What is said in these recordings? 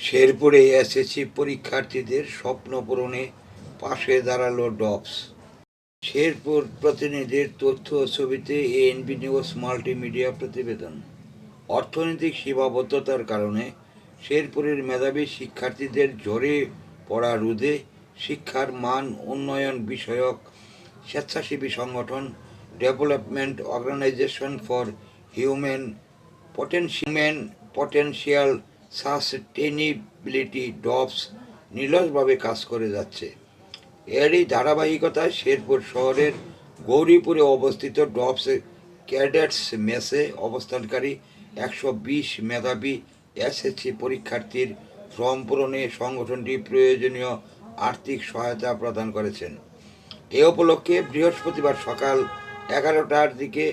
শেরপুরে এসএসসি পরীক্ষার্থীদের স্বপ্ন পূরণে পাশে দাঁড়াল ডবস। শেরপুর প্রতিনিধির তথ্য ছবিতে এএনবি নিউজ মাল্টিমিডিয়া প্রতিবেদন। অর্থনৈতিক সীমাবদ্ধতার কারণে শেরপুরের মেধাবী শিক্ষার্থীদের ঝরে পড়া রোধে শিক্ষার মান উন্নয়ন বিষয়ক স্বেচ্ছাসেবী সংগঠন development organization for human potential sustainability ডবস নিরলসভাবে কাজ করে যাচ্ছে। এরই ধারাবাহিকতায় শেরপুর শহরের গৌরীপুরে অবস্থিত ডবস ক্যাডেটস মেসে অবস্থানকারী একশো বিশ মেধাবী এসএসসি পরীক্ষার্থীর ফর্ম পূরণে সংগঠনটি প্রয়োজনীয় আর্থিক সহায়তা প্রদান করেছেন। এ উপলক্ষে বৃহস্পতিবার সকাল এগারোটার দিকে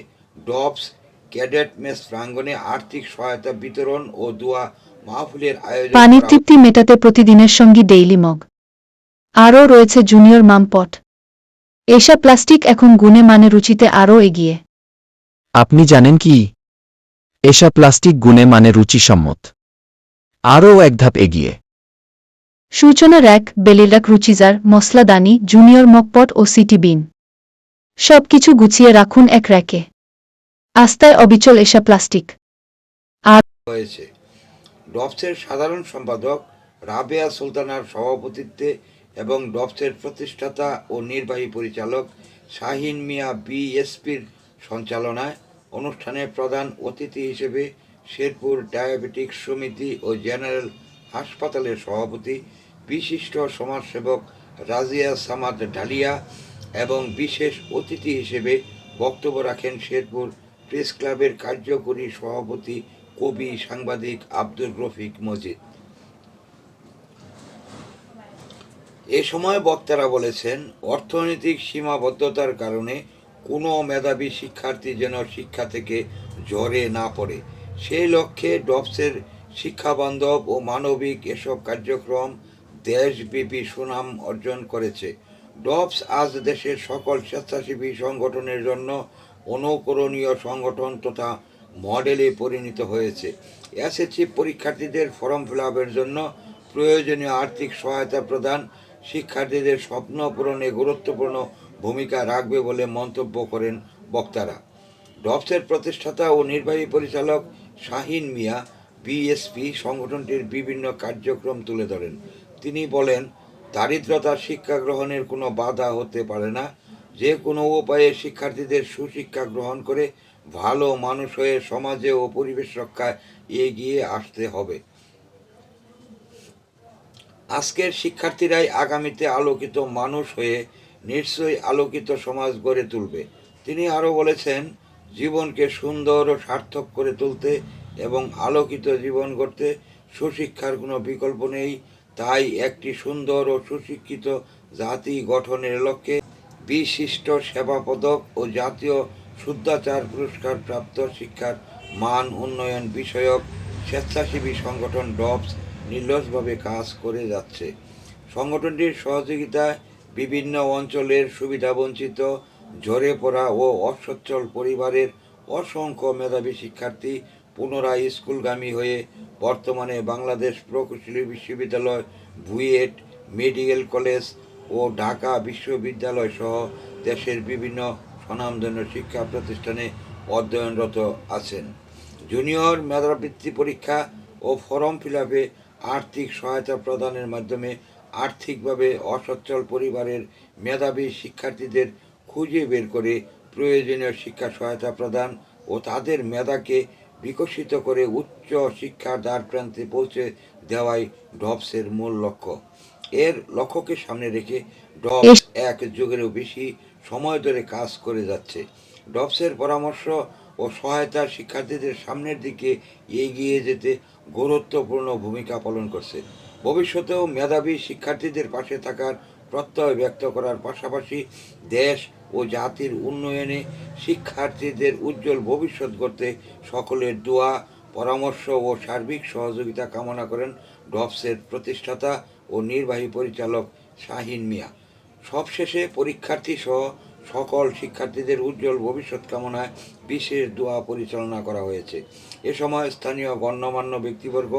ডবস ক্যাডেট মেস প্রাঙ্গনে আর্থিক সহায়তা বিতরণ ও দোয়া পানির তৃপ্তি মেটাতে প্রতিদিনের সঙ্গী ডেইলি মগ। আরও রয়েছে জুনিয়র মামপট। এসা প্লাস্টিক এখন গুণে মানে রুচিতে আরও এগিয়ে। আপনি জানেন কি? এসা প্লাস্টিক গুণে মানে রুচিসম্মত। আরও এক ধাপ এগিয়ে। সূচনা র্যাক বেলিরাক রুচিজার মশলাদানি জুনিয়র মকপট ও সিটি বিন। সবকিছু গুছিয়ে রাখুন এক র্যাকে। আস্তায় অবিচল এসা প্লাস্টিক। হয়েছে। ডবসের সাধারণ সম্পাদক রাবেয়া সুলতানার সভাপতিত্বে এবং ডবসের প্রতিষ্ঠাতা ও নির্বাহী পরিচালক শাহিন মিয়া বিএসপির সঞ্চালনায় অনুষ্ঠানে প্রধান অতিথি হিসেবে শেরপুর ডায়াবেটিক সমিতি ও জেনারেল হাসপাতালের সভাপতি, বিশিষ্ট সমাজসেবক রাজিয়া সামাদ ঢালিয়া এবং বিশেষ অতিথি হিসেবে বক্তব্য রাখেন শেরপুর প্রেস ক্লাবের কার্যকরী সভাপতি কবি সাংবাদিক আব্দুল রফিক মজিদ। এ সময় বক্তারা বলেছেন, অর্থনৈতিক সীমাবদ্ধতার কারণে কোনো মেধাবী শিক্ষার্থী যেন শিক্ষা থেকে ঝরে না পড়ে। সেই লক্ষ্যে ডবসের শিক্ষাবান্ধব ও মানবিক এসব কার্যক্রম দেশব্যাপী সুনাম অর্জন করেছে। ডবস আজ দেশের সকল স্বেচ্ছাসেবী সংগঠনের জন্য অনুকরণীয় সংগঠন তথা মডেলে পরিণত হয়েছে। এসএসসি পরীক্ষার্থীদের ফর্ম ফিল জন্য প্রয়োজনীয় আর্থিক সহায়তা প্রদান শিক্ষার্থীদের স্বপ্ন পূরণে গুরুত্বপূর্ণ ভূমিকা রাখবে বলে মন্তব্য করেন বক্তারা। ডবসের প্রতিষ্ঠাতা ও নির্বাহী পরিচালক শাহিন মিয়া বিএসপি সংগঠনটির বিভিন্ন কার্যক্রম তুলে ধরেন। তিনি বলেন, দারিদ্রতা শিক্ষা গ্রহণের কোনো বাধা হতে পারে না। যে কোনো উপায়ে শিক্ষার্থীদের সুশিক্ষা গ্রহণ করে ভালো মানুষ হয়ে সমাজে ও পরিবেশ রক্ষায় এগিয়ে আসতে হবে। আজকের শিক্ষার্থীরাই আগামীতে আলোকিত মানুষ হয়ে নিশ্চয়ই আলোকিত সমাজ গড়ে তুলবে। তিনি আরও বলেছেন, জীবনকে সুন্দর ও সার্থক করে তুলতে এবং আলোকিত জীবন গড়তে সুশিক্ষার কোনো বিকল্প নেই। তাই একটি সুন্দর ও সুশিক্ষিত জাতি গঠনের লক্ষ্যে বিশিষ্ট সেবা পদক ও জাতীয় শুদ্ধাচার পুরস্কার প্রাপ্ত শিক্ষার মান উন্নয়ন বিষয়ক স্বেচ্ছাসেবী সংগঠন ডবস নির্লসভাবে কাজ করে যাচ্ছে। সংগঠনটির সহযোগিতায় বিভিন্ন অঞ্চলের সুবিধাবঞ্চিত, ঝরে পড়া ও অসচ্ছল পরিবারের অসংখ্য মেধাবী শিক্ষার্থী পুনরায় স্কুলগামী হয়ে বর্তমানে বাংলাদেশ প্রকৌশলী বিশ্ববিদ্যালয় ভুয়েট মেডিকেল কলেজ ও ঢাকা বিশ্ববিদ্যালয় সহ দেশের বিভিন্ন স্বনামধন্য শিক্ষা প্রতিষ্ঠানে অধ্যয়নরত আছেন। জুনিয়র মেধাবৃত্তি পরীক্ষা ও ফর্ম ফিল আর্থিক সহায়তা প্রদানের মাধ্যমে আর্থিকভাবে অসচ্ছল পরিবারের মেধাবী শিক্ষার্থীদের খুঁজে বের করে প্রয়োজনীয় শিক্ষা সহায়তা প্রদান ও তাদের মেধাকে বিকশিত করে উচ্চ শিক্ষার দ্বার প্রান্তে পৌঁছে দেওয়াই ডবসের মূল লক্ষ্য। এর লক্ষ্যকে সামনে রেখে ডবস এক যুগেরও বেশি সময় ধরে কাজ করে যাচ্ছে। ডবসের পরামর্শ ও সহায়তা শিক্ষার্থীদের সামনের দিকে এগিয়ে যেতে গুরুত্বপূর্ণ ভূমিকা পালন করছে। ভবিষ্যতেও মেধাবী শিক্ষার্থীদের পাশে থাকার প্রত্যয় ব্যক্ত করার পাশাপাশি দেশ ও জাতির উন্নয়নে শিক্ষার্থীদের উজ্জ্বল ভবিষ্যৎ গড়তে সকলের দোয়া পরামর্শ ও সার্বিক সহযোগিতা কামনা করেন ডবসের প্রতিষ্ঠাতা ও নির্বাহী পরিচালক শাহিন মিয়া। সবশেষে পরীক্ষার্থী সহ সকল শিক্ষার্থীদের উজ্জ্বল ভবিষ্যৎ কামনায় বিশেষ দোয়া পরিচালনা করা হয়েছে। এ সময় স্থানীয় গণ্যমান্য ব্যক্তিবর্গ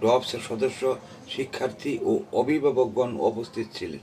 ডবসের সদস্য, শিক্ষার্থী ও অভিভাবকগণ উপস্থিত ছিলেন।